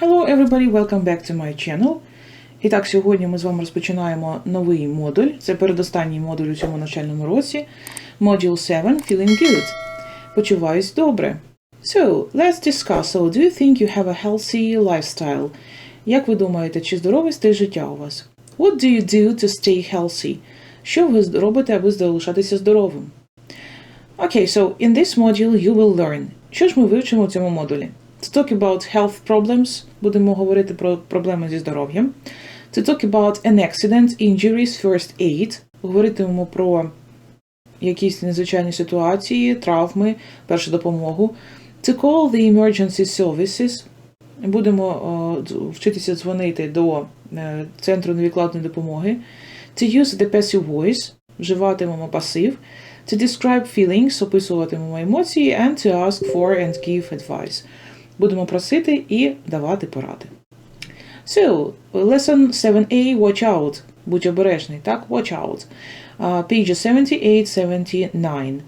Hello everybody, welcome back to my channel. І так, сьогодні ми з вами розпочинаємо новий модуль. Це передостанній модуль у цьому навчальному році. Module 7 Feeling Good. Почуваюсь добре. So, let's discuss. So, do you think you have a healthy lifestyle? Як ви думаєте, чи здоровий стиль життя у вас? What do you do to stay healthy? Що ви робите, аби залишатися здоровим? Okay, so in this module you will learn. Що ж ми вивчимо в цьому модулі? To talk about health problems, будемо говорити про проблеми зі здоров'ям. To talk about an accident, injuries, first aid. Говоритимемо про якісь незвичайні ситуації, травми, першу допомогу. To call the emergency services. Будемо вчитися дзвонити до е, центру невідкладної допомоги. To use the passive voice. Вживатимемо пасив. To describe feelings, описуватимемо емоції, and to ask for and give advice. Будемо просити і давати поради. So, lesson 7a, watch out. Будь обережний, так? Watch out. Uh, pages 78-79.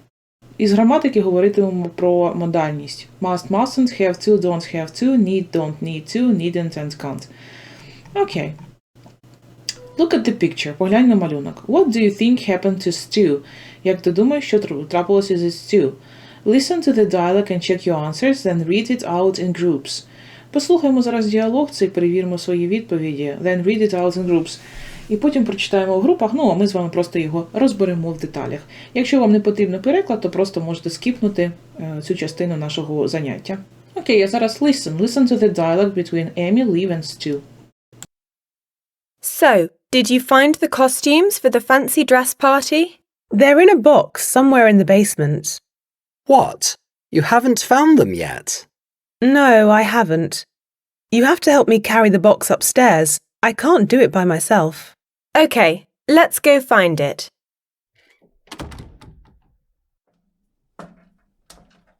Із граматики говоритимемо про модальність. Must, mustn't, have to, don't have to, need, don't need to, needn't and can't. Окей. Look at the picture. Поглянь на малюнок. What do you think happened to Stu? Як ти думаєш, що тр- трапилося зі Stu? Listen to the dialogue and check your answers, then read it out in groups. Послухаємо зараз діалог цей, перевіримо свої відповіді, then read it out in groups. І потім прочитаємо в групах, ну а ми з вами просто його розберемо в деталях. Якщо вам не потрібен переклад, то просто можете скіпнути е, цю частину нашого заняття. Окей, а зараз listen. Listen to the dialogue between Amy, Liv and Stu. So, did you find the costumes for the fancy dress party? They're in a box somewhere in the basement. What? You haven't found them yet? No, I haven't. You have to help me carry the box upstairs. I can't do it by myself. Okay, let's go find it.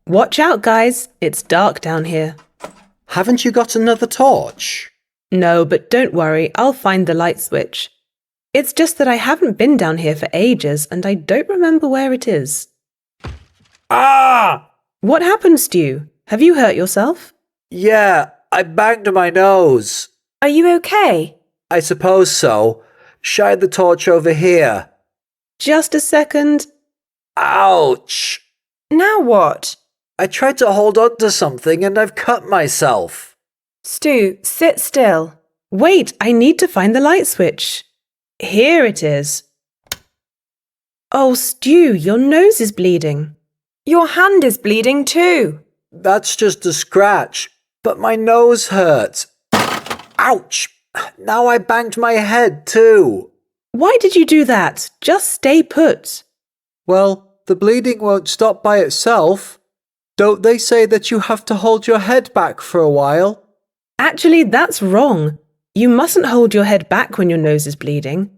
Watch out, guys. It's dark down here. Haven't you got another torch? No, but don't worry, I'll find the light switch. It's just that I haven't been down here for ages and I don't remember where it is. Ah! What happened, Stu? Have you hurt yourself? Yeah, I banged my nose. Are you okay? I suppose so. Shine the torch over here. Just a second. Ouch! Now what? I tried to hold on to something and I've cut myself. Stu, sit still. Wait, I need to find the light switch. Here it is. Oh, Stu, your nose is bleeding. Your hand is bleeding too. That's just a scratch, but my nose hurt. Ouch! Now I banged my head too. Why did you do that? Just stay put. Well, the bleeding won't stop by itself. Don't they say that you have to hold your head back for a while? Actually, that's wrong. You mustn't hold your head back when your nose is bleeding.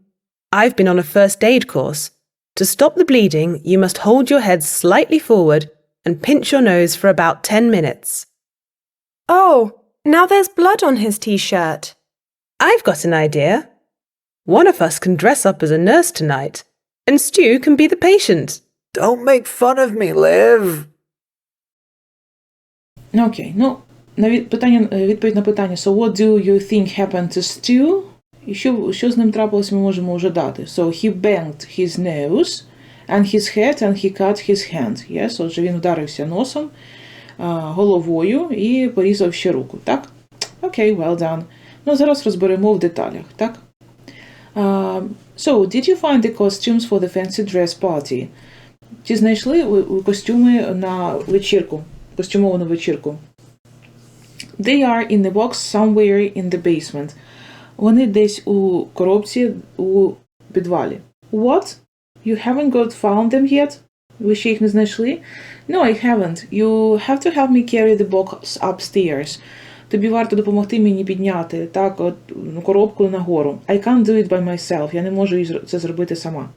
I've been on a first aid course. To stop the bleeding, you must hold your head slightly forward and pinch your nose for about 10 minutes. Oh, now there's blood on his t shirt. I've got an idea. One of us can dress up as a nurse tonight, and Stu can be the patient. Don't make fun of me, Liv. Ну, Окей, ну, на від, питання, е, відповідь на питання. So, what do you think happened to Stu? І що, що з ним трапилось, ми можемо вже дати. So, he banged his nose and his head and he cut his hand. Yes? Отже, він вдарився носом, головою і порізав ще руку, так? Окей, well done. Ну, зараз розберемо в деталях, так? Uh, so, did you find the costumes for the fancy dress party? Чи знайшли костюми на вечірку, костюмовану вечірку? They are in the box somewhere in the basement. Вони десь у коробці у підвалі. What? You haven't got found them yet? Ви ще їх не знайшли? No, I haven't. You have to help me carry the box upstairs. Тобі варто допомогти мені підняти так, от, ну, коробку нагору. I can't do it by myself. Я не можу це зробити сама.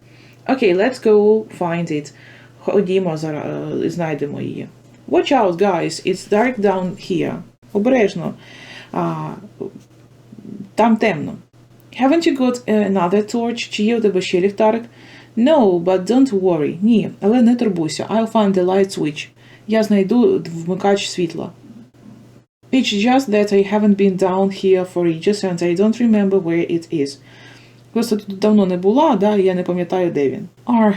Окей, let's go find it. Ходімо е, знайдемо її. Watch out, guys, it's dark down here. Обережно. А, там темно. Haven't you got another torch? Чи є у тебе ще ліхтарик? No, but don't worry. Ні, але не турбуйся. I'll find the light switch. Я знайду вмикач світла. It's just that I haven't been down here for ages and I don't remember where it is. Просто тут давно не була, да, і я не пам'ятаю, де він. R.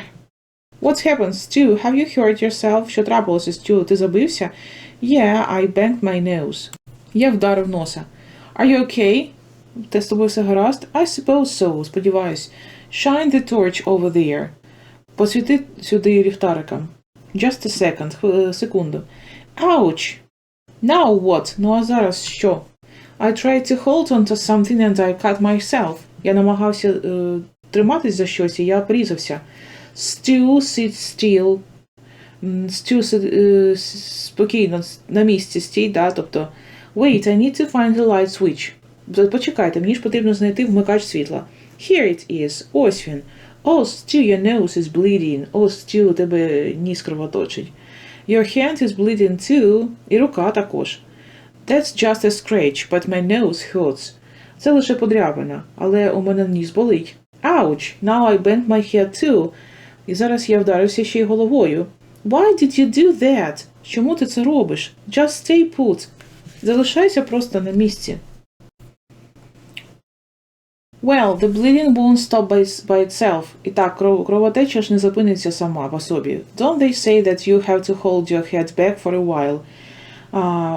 What happened, Stu? Have you hurt yourself? Що трапилося, Stu? Ти забився? Yeah, I banged my nose. Я вдарив носа. Are you okay? Те з тобою все гаразд? I suppose so, сподіваюсь. Shine the torch over there. Посвіти сюди ліхтариком. Just a second, е, секунду. Ouch! Now what? Ну а зараз що? I tried to hold on to something and I cut myself. Я намагався е, триматись за щось, і я обрізався. Stu, sit still. Stu, си- е, спокійно, на місці стій, да, тобто Wait, I need to find the light switch. Почекайте, мені ж потрібно знайти вмикач світла. Here it is. Ось він. Oh, Stu, your nose is bleeding. Oh, Stu, у тебе ніс кровоточить. Your hand is bleeding too. І рука також. That's just a scratch, but my nose hurts. Це лише подряпина, але у мене ніс болить. Ouch! Now I bent my head too. І зараз я вдарився ще й головою. Why did you do that? Чому ти це робиш? Just stay put. Залишайся просто на місці. Well, the bleeding won't stop by, by itself. І так, кров, кровотеча ж не зупиниться сама по собі. Don't they say that you have to hold your head back for a while?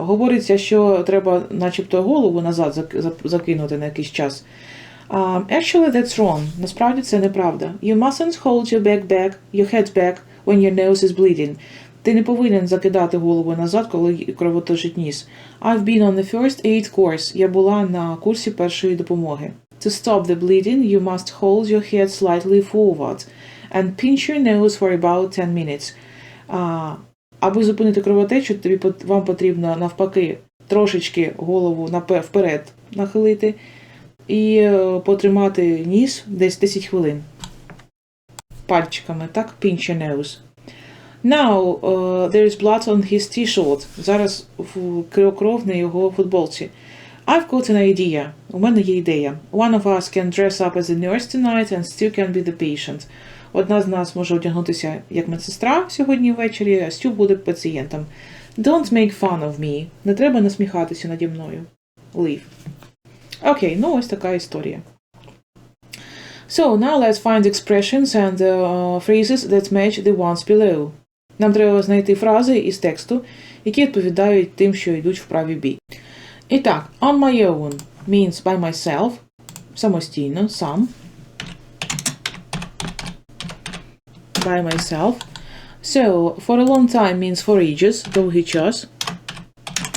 Говориться, що треба начебто голову назад зак- зак- закинути на якийсь час. Actually, that's wrong. Насправді це неправда. You mustn't hold your back back, your head back when your nose is bleeding. Ти не повинен закидати голову назад, коли кровоточить ніс. I've been on the first aid course. Я була на курсі першої допомоги. To stop the bleeding, you must hold your head slightly forward and pinch your nose for about 10 minutes. А, аби зупинити кровотечу, тобі вам потрібно навпаки трошечки голову вперед нахилити і е, потримати ніс десь 10 хвилин. Пальчиками, так? Pinch your nose. Now, uh, there is blood on his t-shirt. Зараз кров на його футболці. I've got an idea. У мене є ідея. One of us can dress up as a nurse tonight and Stu can be the patient. Одна з нас може одягнутися як медсестра сьогодні ввечері, а Стю буде пацієнтом. Don't make fun of me. Не треба насміхатися наді мною. Leave. Окей, ну ось така історія. So, now let's find expressions and uh, phrases that match the ones below. Нам треба знайти фрази із тексту, які відповідають тим, що йдуть в правій бій. І так, on my own means by myself, самостійно, сам. By myself. So, for a long time means for ages, довгий час.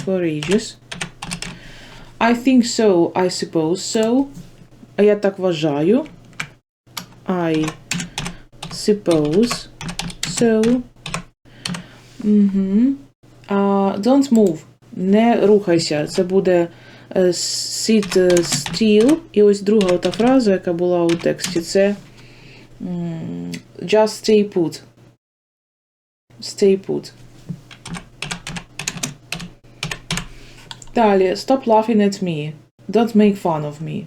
For ages. I think so, I suppose so. А я так вважаю. I suppose so. Угу. Uh, don't move. Не рухайся. Це буде е, sit still. І ось друга ота фраза, яка була у тексті, це just stay put. Stay put. Далі. Stop laughing at me. Don't make fun of me.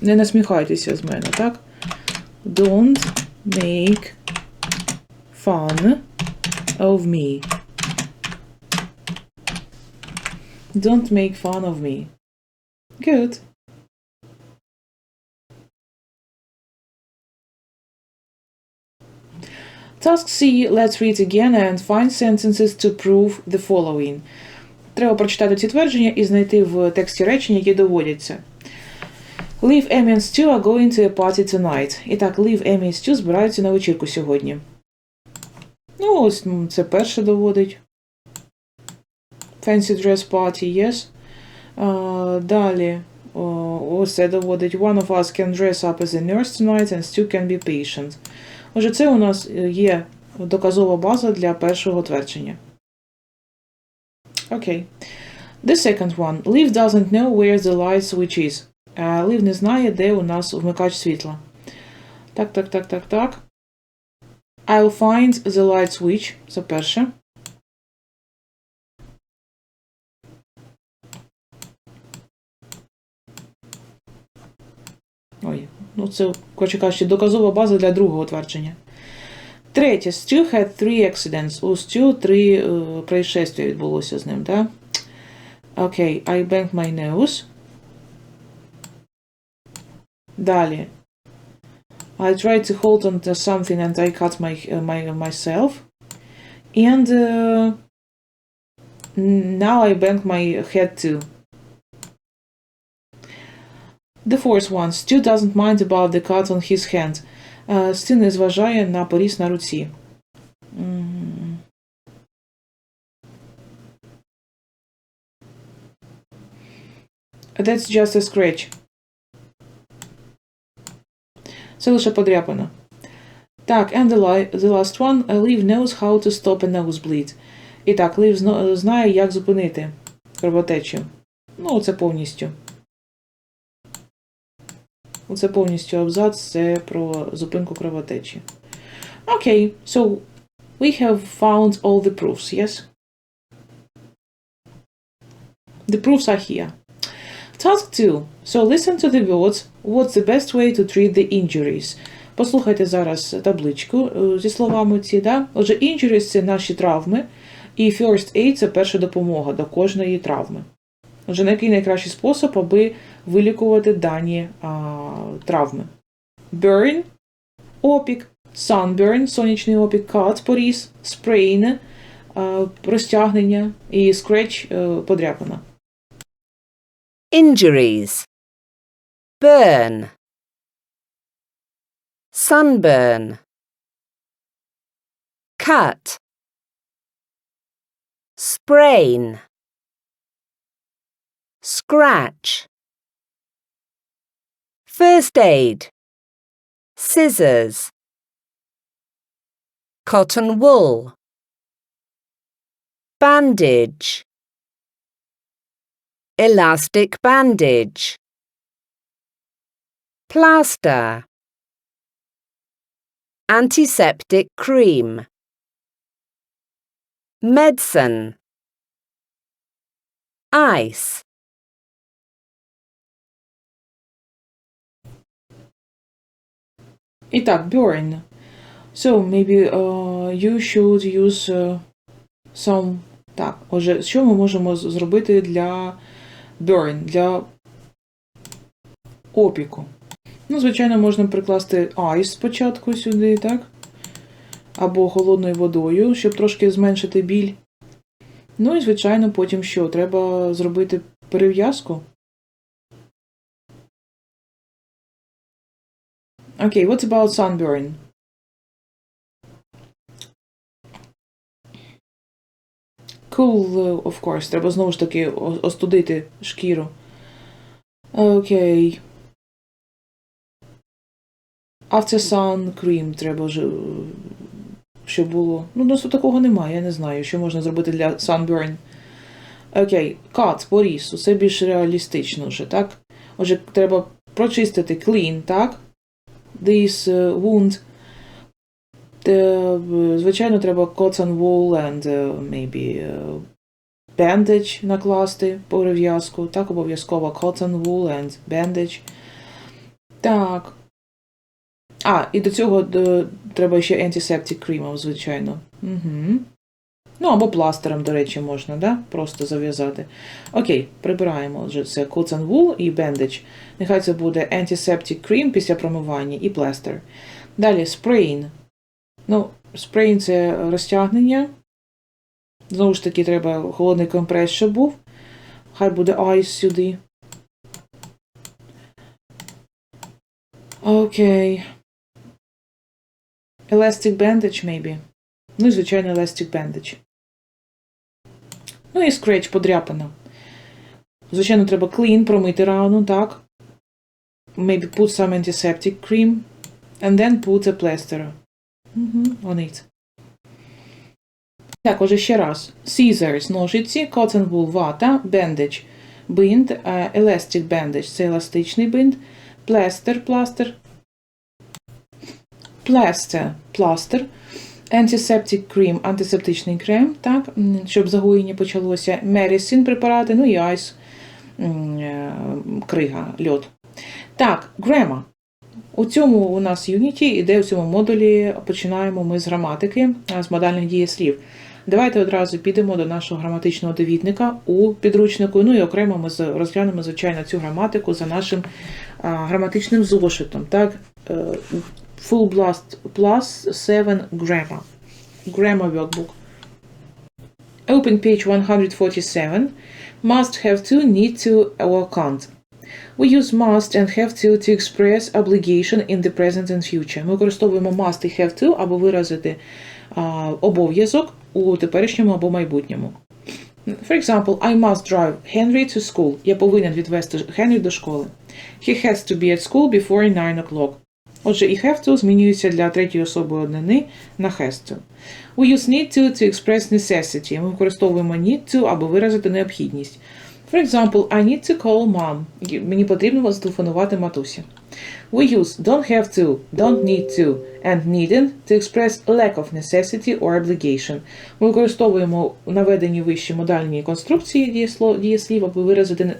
Не насміхайтеся з мене, так? Don't make fun of me. Don't make fun of me. Good. Task C. Let's read again and find sentences to prove the following. Треба прочитати ці твердження і знайти в тексті речення, які доводяться. Liv, Emmy and Stu are going to a party tonight. І так, Liv, Emmy і Stu збираються на вечірку сьогодні. Ну, ось це перше доводить. Fancy dress party, yes. А, далі. Це доводить. One of us can dress up as a nurse tonight and Stu can be patient. Отже, це у нас е, є доказова база для першого твердження. Окей. The second one. Liv doesn't know where the light switch is. А Лив не знає, де у нас вмикач світла. Так, так, так, так, так. I'll find the light switch. Це перше. Ну це, коротше кажучи, доказова база для другого твердження. Третє. Stu had three accidents. У Stu три е, происшествия відбулося з ним, так? Окей, okay, I banged my nose. Далі. I tried to hold on to something and I cut my, uh, my, myself. And uh, now I banged my head too. The fourth one. Stu doesn't mind about the cut on his hand. Uh, Стю не зважає на поріз на руці. That's just a scratch. Це лише подряпина. Так, and the, last one. uh, Liv knows how to stop a nosebleed. І так, зно- знає, як зупинити кровотечу. Ну, це повністю. Оце повністю абзац, це про зупинку кровотечі. Окей, so we have found all the proofs, yes? The proofs are here. Task 2. So listen to the words. What's the best way to treat the injuries? Послухайте зараз табличку е, зі словами ці, да? Отже, injuries – це наші травми, і first aid – це перша допомога до кожної травми. Отже, на який найкращий спосіб, аби вилікувати дані а, травми? Burn – опік, sunburn – сонячний опік, cut – поріз, sprain – розтягнення і scratch е, – подряпина. Injuries. Burn. Sunburn. Cut. Sprain. Scratch. First aid. Scissors. Cotton wool. Bandage. Elastic bandage. Plaster. Antiseptic cream. Medicine. Ice. І так, burn. So, maybe uh, you should use uh, some... Так, отже, що ми можемо зробити для burn, для опіку? Ну, звичайно, можна прикласти ice спочатку сюди, так? Або холодною водою, щоб трошки зменшити біль. Ну і, звичайно, потім що? Треба зробити перев'язку. Окей, what about sunburn? Cool, uh, of course. Треба знову ж таки остудити шкіру. Окей. After sun cream треба вже, щоб було. Ну, просто такого немає, я не знаю, що можна зробити для sunburn. Окей, cut, поріз, усе більш реалістично вже, так? Отже, треба прочистити clean, так? This uh, wound. Е, звичайно, треба cotton wool and е, maybe е, bandage накласти перев'язку. Так, обов'язково cotton wool and bandage. Так. А, і до цього до, треба ще antiseptic cream, звичайно. Угу. Ну, або пластером, до речі, можна, да? Просто зав'язати. Окей, прибираємо. Отже, це cotton wool і bandage. Нехай це буде antiseptic cream після промивання і пластер. Далі sprain. Ну, sprain – це розтягнення. Знову ж таки, треба холодний компрес, щоб був. Хай буде ice сюди. Окей. Elastic bandage, maybe. Ну і, звичайно, elastic bandage. Ну і scratch подряпина. Звичайно, треба clean, промити рану, так? Maybe put some antiseptic cream. And then put a plaster. Угу, on it. Так, отже, ще раз. Scissors – ножиці, cotton wool – вата, bandage – бинт, е, elastic bandage – це еластичний бинт, plaster – пластир, plaster – пластир, antiseptic cream – антисептичний крем, так, щоб загоєння почалося, medicine – препарати, ну і м, е, – крига, льод. Так, grammar. У цьому у нас Unity іде у цьому модулі. Починаємо ми з граматики, з модальних дієслів. Давайте одразу підемо до нашого граматичного довідника у підручнику. Ну і окремо ми розглянемо, звичайно, цю граматику за нашим граматичним зошитом. Так, Е, Full Blast Plus 7 Grammar. Grammar Workbook. Open page 147. Must have to, need to, or can't. We use must and have to to express obligation in the present and future. Ми використовуємо must і have to, аби виразити а, обов'язок у теперішньому або майбутньому. For example, I must drive Henry to school. Я повинен відвести Генрі до школи. He has to be at school before 9 o'clock. Отже, і have to змінюється для третьої особи однини на has to. We use need to to express necessity. Ми використовуємо need to, аби виразити необхідність. For example, I need to call mom. Мені потрібно зателефонувати матусі. We use don't have to, don't need to and needn't to express lack of necessity or obligation. Ми використовуємо наведені вищі модальні конструкції дієслів, аби виразити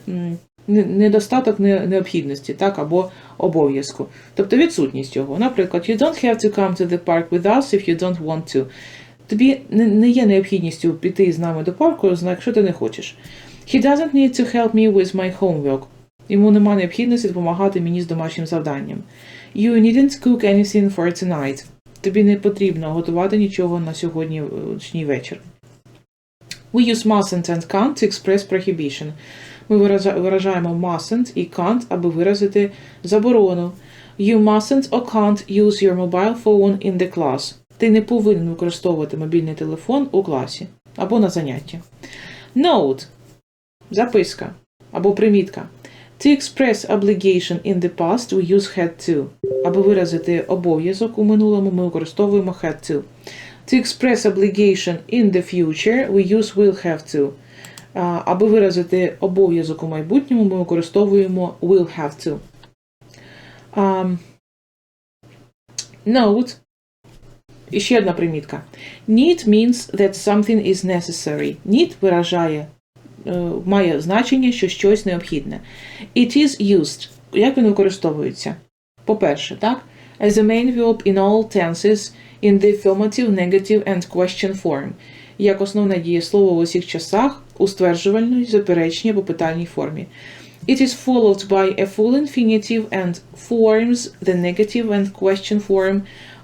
недостаток необхідності, так, або обов'язку. Тобто відсутність його. Наприклад, you don't have to come to the park with us if you don't want to. Тобі не, не є необхідністю піти з нами до парку, якщо ти не хочеш. He doesn't need to help me with my homework. Йому нема необхідності допомагати мені з домашнім завданням. You needn't cook anything for tonight. Тобі не потрібно готувати нічого на сьогоднішній вечір. We use mustn't and can't to express prohibition. Ми виража- виражаємо mustn't і can't, аби виразити заборону. You mustn't or can't use your mobile phone in the class. Ти не повинен використовувати мобільний телефон у класі або на занятті. Note – записка або примітка. To express obligation in the past we use had to. Аби виразити обов'язок у минулому, ми використовуємо had to. To express obligation in the future we use will have to. Аби виразити обов'язок у майбутньому, ми використовуємо will have to. Um, note. І ще одна примітка. Need means that something is necessary. Need виражає, е, має значення, що щось необхідне. It is used. Як він використовується? По-перше, так? As a main verb in all tenses in the affirmative, negative and question form. Як основне дієслово в усіх часах у стверджувальній, заперечній або питальній формі. It is followed by a full infinitive and forms the negative and question form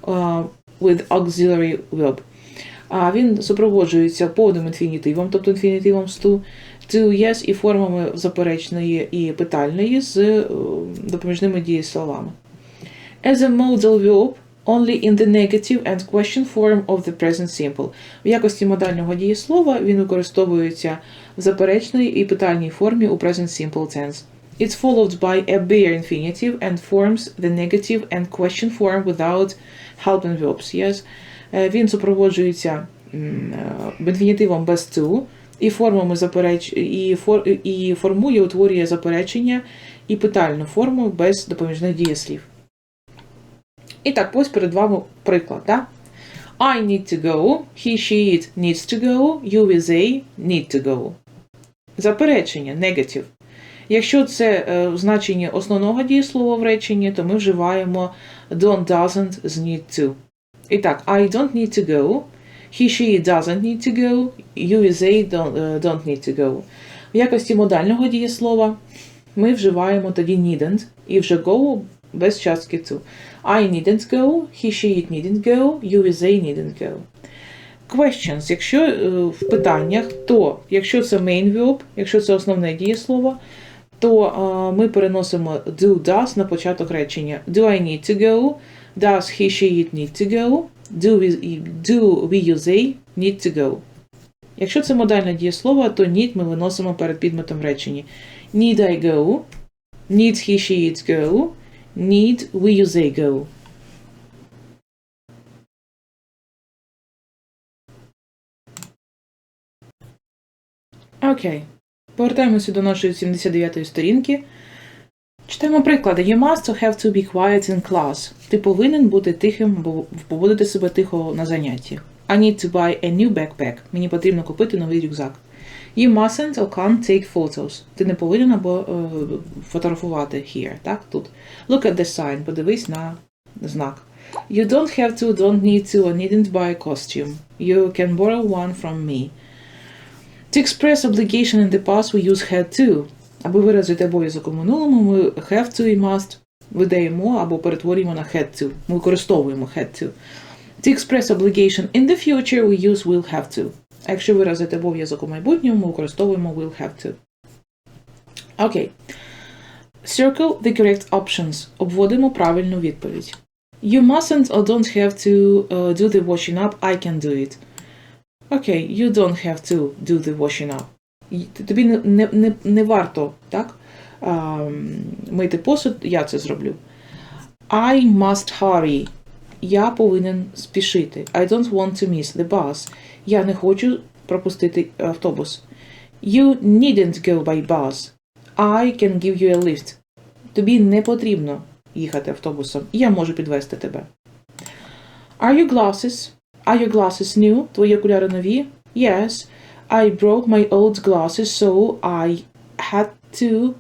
uh, with auxiliary verb. А він супроводжується повним інфінітивом, тобто інфінітивом to, to yes і формами заперечної і питальної з е, допоміжними дієсловами. As a modal verb, only in the negative and question form of the present simple. В якості модального дієслова він використовується в заперечній і питальній формі у present simple tense. It's followed by a bare infinitive and forms the negative and question form without helping verbs. Yes. Е, Він супроводжується е, інфінітивом без to і формами запереч... і, фор... і формує, утворює заперечення і питальну форму без допоміжних дієслів. І так, ось перед вами приклад. Да? I need to go, he, she, it needs to go, you, we, they need to go. Заперечення, negative. Якщо це е, в значенні основного дієслова в реченні, то ми вживаємо don't, doesn't need to. І так, I don't need to go, he, she, doesn't need to go, you, we, they don't, е, don't need to go. В якості модального дієслова ми вживаємо тоді needn't і вже go без частки to. I needn't go, he, she, it needn't go, you, they needn't go. Questions. Якщо е, в питаннях, то якщо це main verb, якщо це основне дієслово, то е, ми переносимо do, does на початок речення. Do I need to go? Does he, she, it need to go? Do we, do we, you, they need to go? Якщо це модальне дієслово, то need ми виносимо перед підметом в реченні. Need I go? Need he, she, it go? Need they? Окей. Повертаємося до нашої 79-ї сторінки. Читаємо приклади. You must have to be quiet in class. Ти повинен бути тихим, або поводити себе тихо на занятті. I need to buy a new backpack. Мені потрібно купити новий рюкзак. You mustn't or can't take photos. Ти не повинен або е, фотографувати here, так? Тут. Look at the sign. Подивись на знак. You don't have to, don't need to, or needn't buy a costume. You can borrow one from me. To express obligation in the past, we use had to. Аби виразити обов'язок у минулому, ми have to і must видаємо або перетворюємо на had to. Ми використовуємо had to. To express obligation in the future, we use will have to. Якщо виразити обов'язок у майбутньому, ми використовуємо will have to. Окей. Circle the correct options. Обводимо правильну відповідь. You mustn't or don't have to uh, do the washing up. I can do it. Окей, you don't have to do the washing up. Тобі не, не, не, варто, так? ем, мити посуд, я це зроблю. I must hurry. Я повинен спішити. I don't want to miss the bus. Я не хочу пропустити автобус. You needn't go by bus. I can give you a lift. Тобі не потрібно їхати автобусом. Я можу підвести тебе. Are your glasses? Are your glasses new? Твої окуляри нові? Yes. I broke my old glasses, so I had to.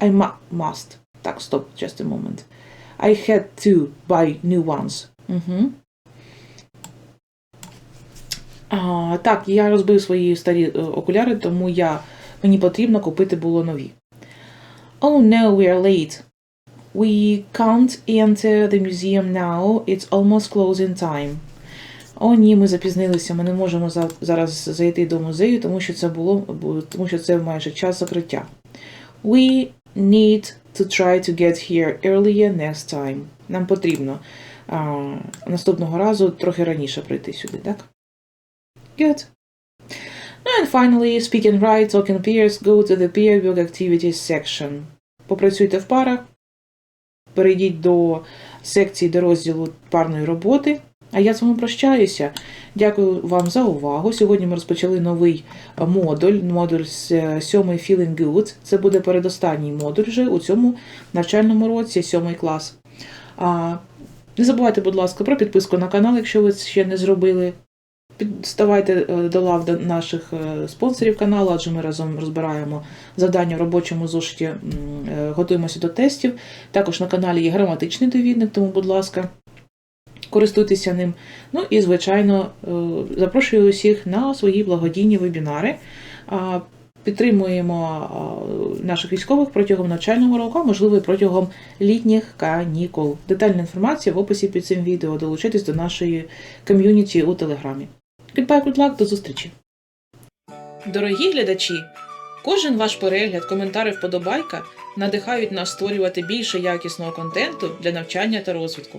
I must. Так, стоп, just a moment. I had to buy new ones. Угу. А, так, я розбив свої старі е, окуляри, тому я, мені потрібно купити було нові. Oh no, we are late. We can't enter the museum now. It's almost closing time. О, ні, ми запізнилися. Ми не можемо за- зараз зайти до музею, тому що це було бу- тому що це майже час закриття. We need to try to get here earlier next time. Нам потрібно а, наступного разу трохи раніше прийти сюди, так? Good. And finally, speak and write, talk in pairs, go to the peer work activities section. Попрацюйте в парах, перейдіть до секції до розділу парної роботи. А я з вами прощаюся. Дякую вам за увагу. Сьогодні ми розпочали новий е, модуль, модуль з е, сьомий Feeling Good. Це буде передостанній модуль вже у цьому навчальному році, сьомий клас. А, не забувайте, будь ласка, про підписку на канал, якщо ви це ще не зробили. Ставайте е, до лав наших е, спонсорів каналу, адже ми разом розбираємо завдання в робочому зошиті, е, готуємося до тестів. Також на каналі є граматичний довідник, тому, будь ласка, користуйтеся ним. Ну і, звичайно, е, запрошую усіх на свої благодійні вебінари. Підтримуємо наших військових протягом навчального року, а можливо і протягом літніх канікул. Детальна інформація в описі під цим відео. Долучайтесь до нашої ком'юніті у Телеграмі. Goodbye, good luck, до зустрічі! Дорогі глядачі! Кожен ваш перегляд, коментар вподобайка надихають нас створювати більше якісного контенту для навчання та розвитку.